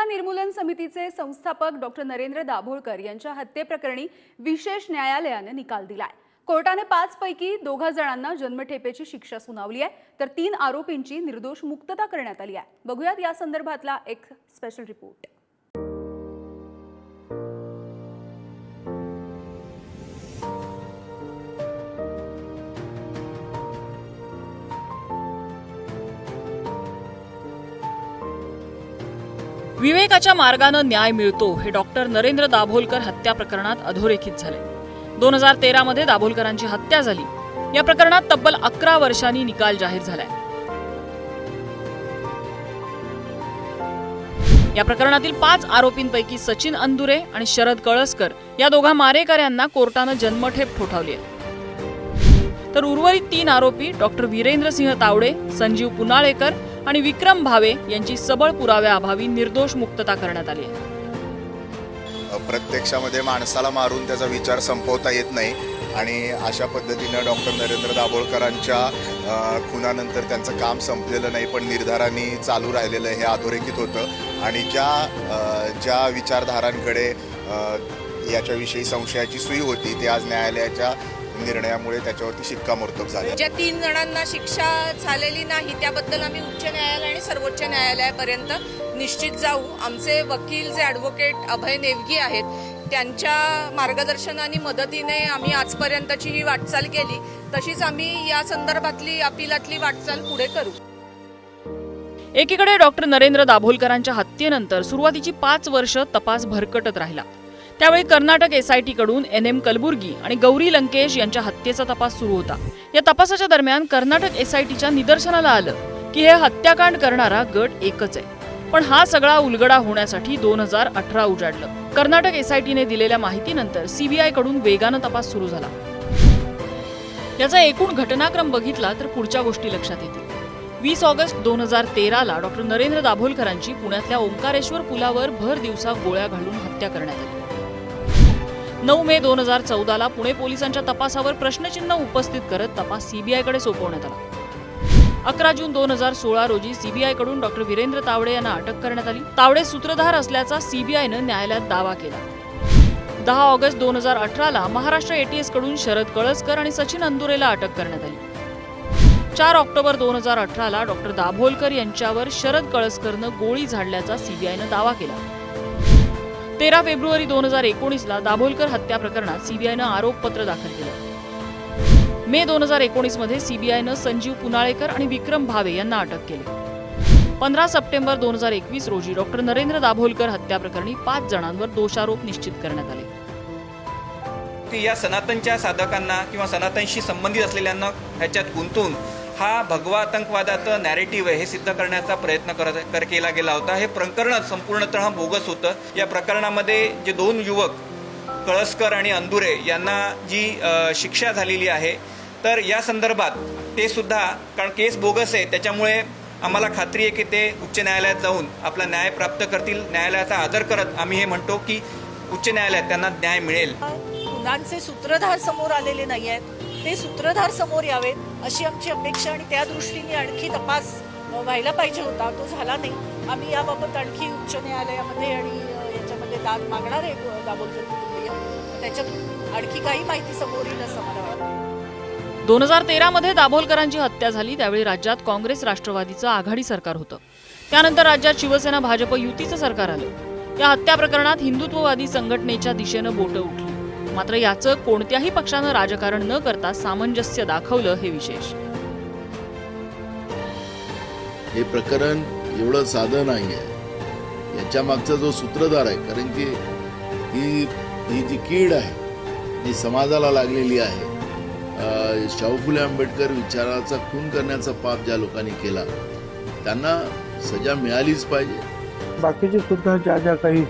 अंधश्रद्धा निर्मूलन समितीचे संस्थापक डॉक्टर नरेंद्र दाभोळकर यांच्या हत्येप्रकरणी विशेष न्यायालयाने निकाल दिलाय. कोर्टाने पाच पैकी दोघा जणांना जन्मठेपेची शिक्षा सुनावली आहे तर तीन आरोपींची निर्दोष मुक्तता करण्यात आली आहे. बघूयात या संदर्भातला एक स्पेशल रिपोर्ट विवेकाच्या मार्गानं न्याय मिळतो हे डॉक्टर नरेंद्र दाभोलकर हत्या प्रकरणात अधोरेखित झाले. दोन हजार तेरामध्ये दाभोलकरांची हत्या झाली. या प्रकरणात तब्बल अकरा वर्षांनी निकाल जाहीर झालाय. या प्रकरणातील पाच आरोपींपैकी सचिन अंदुरे आणि शरद कळसकर या दोघा मारेकऱ्यांना कोर्टानं जन्मठेप ठोठावली आहे. तर उर्वरित तीन आरोपी डॉक्टर वीरेंद्र सिंह तावडे संजीव पुनाळेकर आणि विक्रम भावे यांची सबळ पुराव्याअभावी निर्दोष मुक्तता करण्यात आली आहे. प्रत्यक्षामध्ये माणसाला मारून त्याचा विचार संपवता येत नाही आणि अशा पद्धतीनं डॉक्टर नरेंद्र दाभोळकरांच्या खुनानंतर त्यांचं काम संपलेलं नाही पण निर्धाराने चालू राहिलेलं हे अधोरेखित होतं. आणि ज्या ज्या विचारधारांकडे याच्याविषयी संशयाची सुई होती ते आज न्यायालयाच्या निर्णयामुळे त्याच्यावरती शिक्कामोर्तब झाले. ज्या तीन जणांना शिक्षा झालेली नाही त्याबद्दल आम्ही उच्च न्यायालय आणि सर्वोच्च न्यायालयापर्यंत निश्चित जाऊ. आमचे वकील जे ॲडव्होकेट अभय नेवगी आहेत त्यांच्या मार्गदर्शन आणि मदतीने आम्ही आजपर्यंतची ही वाटचाल केली. तशीच आम्ही या संदर्भातली अपिलातली वाटचाल पुढे करू. एकीकडे डॉक्टर नरेंद्र दाभोलकरांच्या हत्येनंतर सुरुवातीची पाच वर्ष तपास भरकटत राहिला. त्यावेळी कर्नाटक एसआयटी कडून एन एम कलबुर्गी आणि गौरी लंकेश यांच्या हत्येचा तपास सुरू होता. या तपासाच्या दरम्यान कर्नाटक एसआयटीच्या निदर्शनाला आलं की हे हत्याकांड करणारा गट एकच आहे. पण हा सगळा उलगडा होण्यासाठी दोन हजार अठरा उजाडलं. कर्नाटक एसआयटीने दिलेल्या माहितीनंतर सीबीआयकडून वेगानं तपास सुरू झाला. याचा एकूण घटनाक्रम बघितला तर पुढच्या गोष्टी लक्षात येतील. वीस ऑगस्ट दोन हजार तेराला डॉक्टर नरेंद्र दाभोलकरांची पुण्यातल्या ओंकारेश्वर पुलावर भर दिवसा गोळ्या घालून हत्या करण्यात आली. नऊ मे दोन हजार चौदाला पुणे पोलिसांच्या तपासावर प्रश्नचिन्ह उपस्थित करत तपास सीबीआयकडे सोपवण्यात आला. अकरा जून दोन हजार सोळा रोजी सीबीआयकडून डॉक्टर वीरेंद्र तावडे यांना अटक करण्यात आली. तावडे सूत्रधार असल्याचा सीबीआयनं न्यायालयात दावा केला. दहा ऑगस्ट दोन हजार अठराला महाराष्ट्र एटीएसकडून शरद कळसकर आणि सचिन अंदुरेला अटक करण्यात आली. चार ऑक्टोबर दोन हजार अठराला डॉक्टर दाभोलकर यांच्यावर शरद कळसकरनं गोळी झाडल्याचा सीबीआयनं दावा केला. तेरा फेब्रुवारी दोन हजार एकोणीसला दाभोलकर हत्या प्रकरणात सीबीआयनं आरोपपत्र दाखल केलं. मे दोन हजार एकोणीसमध्ये सीबीआयनं संजीव पुनाळेकर आणि विक्रम भावे यांना अटक केली. पंधरा सप्टेंबर दोन हजार एकवीस रोजी डॉक्टर नरेंद्र दाभोलकर हत्या प्रकरणी पाच जणांवर दोषारोप निश्चित करण्यात आले. की या सनातनच्या साधकांना किंवा सनातनशी संबंधित असलेल्यांना ह्याच्यात गुंतून हा भगवा आतंकवादाचं नॅरेटिव्ह आहे हे सिद्ध करण्याचा प्रयत्न करत कर केला गेला होता. हे प्रकरण संपूर्णतः बोगस होतं. या प्रकरणामध्ये जे दोन युवक कळसकर आणि अंदुरे यांना जी शिक्षा झालेली आहे तर या संदर्भात ते सुद्धा कारण केस बोगस आहे त्याच्यामुळे आम्हाला खात्री आहे की ते उच्च न्यायालयात जाऊन आपला न्याय प्राप्त करतील. न्यायालयाचा आदर करत आम्ही हे म्हणतो की उच्च न्यायालयात त्यांना न्याय मिळेल. गुन्ह्यांचे सूत्रधार समोर आलेले नाही आहेत ते सूत्रधार समोर यावेत अशी आमची अपेक्षा आणि त्या दृष्टीने आणखी तपास व्हायला पाहिजे होता. तो झाला नाही. आम्ही याबाबत आणखी उच्च न्यायालयामध्ये आणि याच्यामध्ये दाद मागणार आहे अ, दाभोलकर कुटुंबीय. त्याच्यात आणखी काही माहिती समोर येईल असं मला वाटतं. दोन हजार तेरामध्ये दाभोलकरांची हत्या झाली. त्यावेळी राज्यात काँग्रेस राष्ट्रवादीचं आघाडी सरकार होतं. त्यानंतर राज्यात शिवसेना भाजप युतीचं सरकार आलं. या हत्या प्रकरणात हिंदुत्ववादी संघटनेच्या दिशेनं बोटं उठली. मात्र याचं कोणत्याही पक्षानं राजकारण न करता सामंजस्य दाखवलं हे विशेष. हे प्रकरण एवढं साधं नाही आहे याच्या मागचा जो सूत्रधार आहे कारण की ही ही जी कीड आहे जी समाजाला लागलेली आहे शाहू फुले आंबेडकर विचाराचा खून करण्याचा पाप ज्या लोकांनी केला त्यांना सजा मिळालीच पाहिजे. बाकीचे सुद्धा ज्या ज्या काही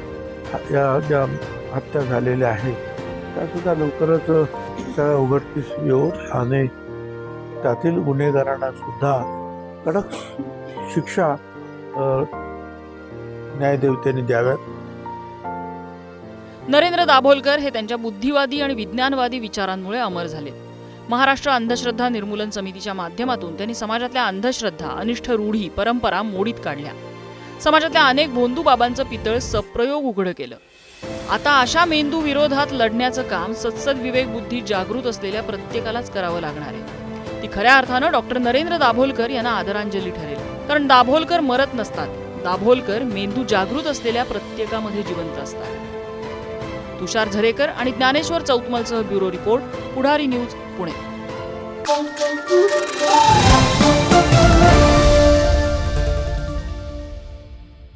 हत्या झालेल्या आहेत सुद्धा लवकरच सगळ्या उघडकीस येऊ आणि त्यातील गुन्हेगारांना सुद्धा कडक शिक्षा न्यायदेवतेने द्याव्यात. नरेंद्र दाभोलकर हे त्यांच्या बुद्धिवादी आणि विज्ञानवादी विचारांमुळे अमर झाले महाराष्ट्र अंधश्रद्धा निर्मूलन समितीच्या माध्यमातून त्यांनी समाजातल्या अंधश्रद्धा अनिष्ठ रूढी परंपरा मोडीत काढल्या. समाजातल्या अनेक भोंदू बाबांचं पितळ सप्रयोग उघडं केलं. आता अशा मेंदू विरोधात लढण्याचं काम सत्सद विवेक बुद्धी जागृत असलेल्या प्रत्येकालाच करावं लागणार आहे. ती खऱ्या अर्थानं डॉक्टर नरेंद्र दाभोलकर यांना आदरांजली ठरेल. कारण दाभोलकर मरत नसतात. दाभोलकर मेंदू जागृत असलेल्या प्रत्येकामध्ये जिवंत असतात. तुषार झरेकर आणि Dnyaneshwar चौतमलसह bureau report Pudhari news Pune.